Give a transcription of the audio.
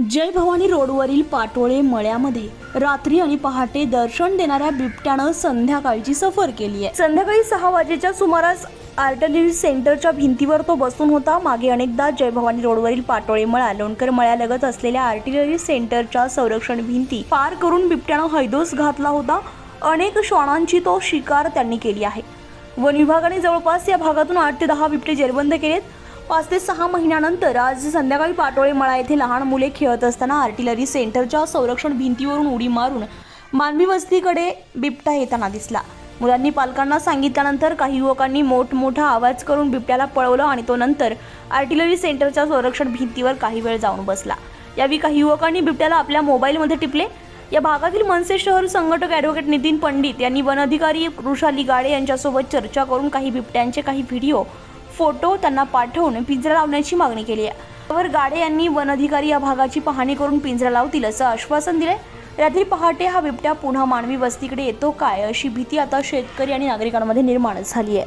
जय भवानी रोडवरील पाटोळे मळ्यामध्ये रात्री आणि पहाटे दर्शन देणाऱ्या बिबट्यानं संध्याकाळची सफर केली आहे. संध्याकाळी सहा वाजेच्या सुमारास आर्टलरी सेंटरच्या भिंतीवर तो बसून होता. मागे अनेकदा जय भवानी रोडवरील पाटोळे मळा लोणकर मळ्यालगत असलेल्या आर्टिलरी सेंटरच्या संरक्षण भिंती पार करून बिबट्यानं हैदोस घातला होता. अनेक श्वानांची तो शिकार त्यांनी केली आहे. वन विभागाने जवळपास या भागातून आठ ते दहा बिबटे जेरबंद केलेत. पाच ते सहा महिन्यानंतर आज संध्याकाळी पाटोळे मळा येथे लहान मुले खेळत असताना आर्टिलरी सेंटरच्या संरक्षण भिंतीवरून उडी मारून मानवी वस्तीकडे बिबटा येताना दिसला. मुलांनी पालकांना सांगितल्यानंतर काही युवकांनी मोठमोठा आवाज करून बिबट्याला पळवलं आणि तो नंतर आर्टिलरी सेंटरच्या संरक्षण भिंतीवर काही वेळ जाऊन बसला. यावेळी काही युवकांनी बिबट्याला आपल्या मोबाईलमध्ये टिपले. या भागातील मनसे शहर संघटक ॲडव्होकेट नितीन पंडित यांनी वन अधिकारी वृषाली गाडे यांच्यासोबत चर्चा करून काही बिबट्यांचे काही व्हिडिओ फोटो त्यांना पाठवून पिंजरा लावण्याची मागणी केली आहे. त्यावर गाडे यांनी वन अधिकारी या भागाची पाहणी करून पिंजरा लावतील असं आश्वासन दिले रात्री पहाटे हा बिबट्या पुन्हा मानवी वस्तीकडे येतो काय अशी भीती आता शेतकरी आणि नागरिकांमध्ये निर्माण झाली आहे.